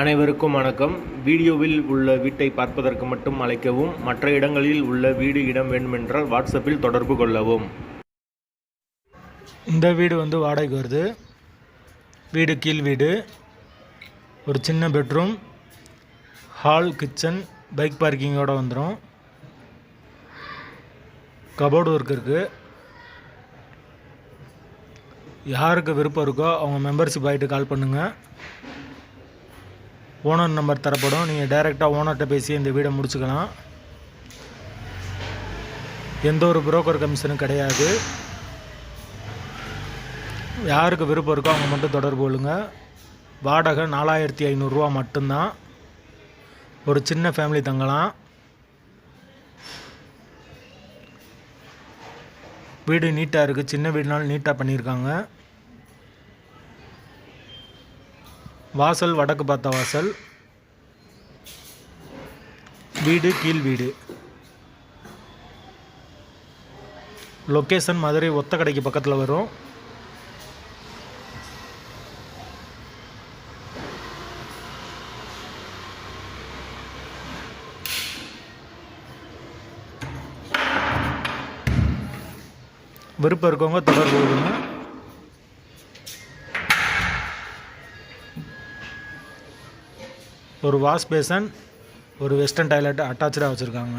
அனைவருக்கும் வணக்கம். வீடியோவில் உள்ள வீட்டை பார்ப்பதற்கு மட்டும் அழைக்கவும் மற்ற இடங்களில் உள்ள வீடு இடம் வேண்டுமென்றால் வாட்ஸ்அப்பில் தொடர்பு கொள்ளவும். இந்த வீடு வந்து வாடகைக்கு வருது. வீடு கீழ் வீடு. ஒரு சின்ன பெட்ரூம். ஹால் கிச்சன் பைக் பார்க்கிங்கோடு வந்துடும் கபோர்டு ஒர்க் இருக்குது யாருக்கு விருப்பம் இருக்கோ அவங்க மெம்பர்ஷிப் ஆகிட்டு கால் பண்ணுங்கள் ஓனர் நம்பர் தரப்படும். நீங்கள் டைரெக்டாக ஓனர்கிட்ட பேசி இந்த வீடை முடிச்சுக்கலாம். எந்த ஒரு புரோக்கர் கமிஷனும் கிடையாது. யாருக்கு விருப்பம் இருக்கோ அவங்க மட்டும் தொடர்பு கொள்ளுங்க. வாடகை நாலாயிரத்தி ஐநூறுரூவா மட்டும்தான். ஒரு சின்ன ஃபேமிலி தங்கலாம். வீடு நீட்டாக இருக்குது சின்ன வீடுனாலும் நீட்டாக பண்ணியிருக்காங்க. வாசல் வடக்கு பார்த்த வாசல். வீடு கீழ் வீடு. லொக்கேஷன் மதுரை ஒத்த கடைக்கு பக்கத்தில் வரும். விருப்பம் இருக்கவங்க தொடர்பு கொள்ளுங்க. ஒரு வாஷ் பேசன் ஒரு வெஸ்டர்ன் டாய்லெட் அட்டாச்சாக வச்சுருக்காங்க.